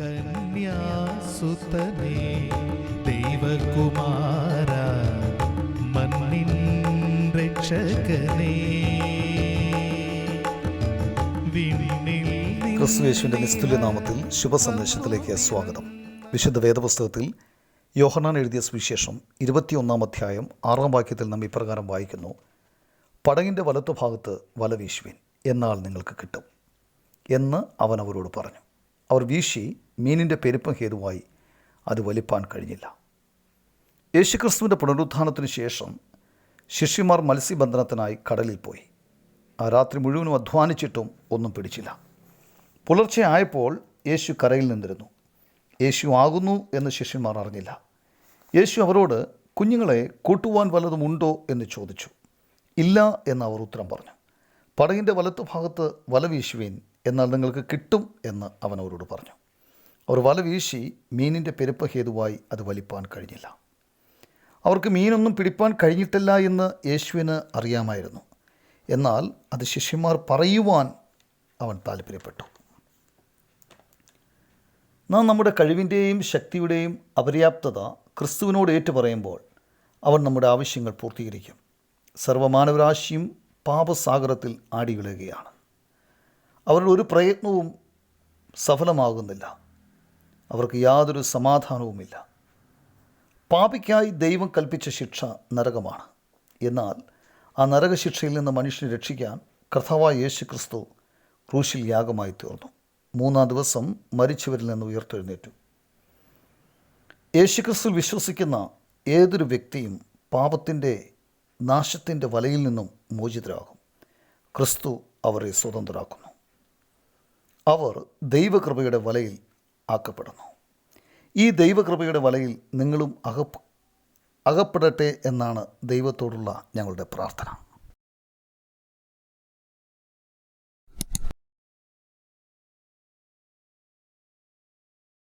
കന്യാസുതനേ ദൈവകുമാര മണ്ണിൻ രക്ഷകനേ. വിണ്ണിൽ ക്രിസ്തു യേശുവിന്റെ നിസ്തുല്യ നാമത്തിൽ ശുഭസന്ദേശത്തിലേക്ക് സ്വാഗതം. വിശുദ്ധ വേദപുസ്തകത്തിൽ യോഹനാൻ എഴുതിയ സുവിശേഷം ഇരുപത്തിയൊന്നാം അധ്യായം ആറാം വാക്യത്തിൽ നാം ഇപ്രകാരം വായിക്കുന്നു. പടകിന്റെ വലത്തു ഭാഗത്ത് വല വീശുവിൻ എന്നാൽ നിങ്ങൾക്ക് കിട്ടും എന്ന് അവൻ അവരോട് പറഞ്ഞു. അവർ വീശി മീനിന്റെ പെരുപ്പം ഹേതുവായി അത് വലിപ്പാൻ കഴിഞ്ഞില്ല. യേശുക്രിസ്തുവിന്റെ പുനരുത്ഥാനത്തിന് ശേഷം ശിഷ്യന്മാർ മത്സ്യബന്ധനത്തിനായി കടലിൽ പോയി. ആ രാത്രി മുഴുവനും അധ്വാനിച്ചിട്ടും ഒന്നും പിടിച്ചില്ല. പുലർച്ചെ ആയപ്പോൾ യേശു കരയിൽ നിന്നിരുന്നു. യേശു ആകുന്നു എന്ന് ശിഷ്യന്മാർ അറിഞ്ഞില്ല. യേശു അവരോട് കുഞ്ഞുങ്ങളെ കൂട്ടുവാൻ വല്ലതും ഉണ്ടോ? എന്ന് ചോദിച്ചു. ഇല്ല എന്ന് അവർ ഉത്തരം പറഞ്ഞു. പടകിന്റെ വലത്തു ഭാഗത്ത് വല വീശുവീൻ എന്നാൽ നിങ്ങൾക്ക് കിട്ടും എന്ന് അവൻ അവരോട് പറഞ്ഞു. അവർ വല വീശി മീനിന്റെ പെരുപ്പ ഹേതുവായി അത് വലിപ്പാൻ കഴിഞ്ഞില്ല. അവർക്ക് മീനൊന്നും പിടിപ്പാൻ കഴിഞ്ഞിട്ടില്ല എന്ന് യേശുവിന് അറിയാമായിരുന്നു. എന്നാൽ അത് ശിഷ്യന്മാർ പറയുവാൻ അവൻ താല്പര്യപ്പെട്ടു നാം നമ്മുടെ കഴിവിന്റെയും ശക്തിയുടെയും അപര്യാപ്തത ക്രിസ്തുവിനോട് ഏറ്റുപറയുമ്പോൾ അവൻ നമ്മുടെ ആവശ്യങ്ങൾ പൂർത്തീകരിക്കും. സർവമാനവരാശിയും പാപസാഗരത്തിൽ ആടിയുലയുകയാണ് അവരുടെ ഒരു പ്രയത്നവും സഫലമാകുന്നില്ല. അവർക്ക് യാതൊരു സമാധാനവുമില്ല. പാപിക്കായി ദൈവം കൽപ്പിച്ച ശിക്ഷ നരകമാണ്. എന്നാൽ ആ നരകശിക്ഷയിൽ നിന്ന് മനുഷ്യനെ രക്ഷിക്കാൻ കർത്താവായ യേശു ക്രിസ്തു ക്രൂശിൽ യാഗമായി തീർന്നു. മൂന്നാം ദിവസം മരിച്ചവരിൽ നിന്ന് ഉയർത്തെഴുന്നേറ്റു. യേശുക്രിസ്തു വിശ്വസിക്കുന്ന ഏതൊരു വ്യക്തിയും പാപത്തിന്റെ നാശത്തിന്റെ വലയിൽ നിന്നും മോചിതരാകും. ക്രിസ്തു അവരെ സ്വതന്ത്രരാക്കുന്നു. അവർ ദൈവകൃപയുടെ വലയിൽ ആക്കപ്പെടുന്നു. ഈ ദൈവകൃപയുടെ വലയിൽ നിങ്ങളും അകപ്പ് അകപ്പെടട്ടെ എന്നാണ് ദൈവത്തോടുള്ള ഞങ്ങളുടെ പ്രാർത്ഥന.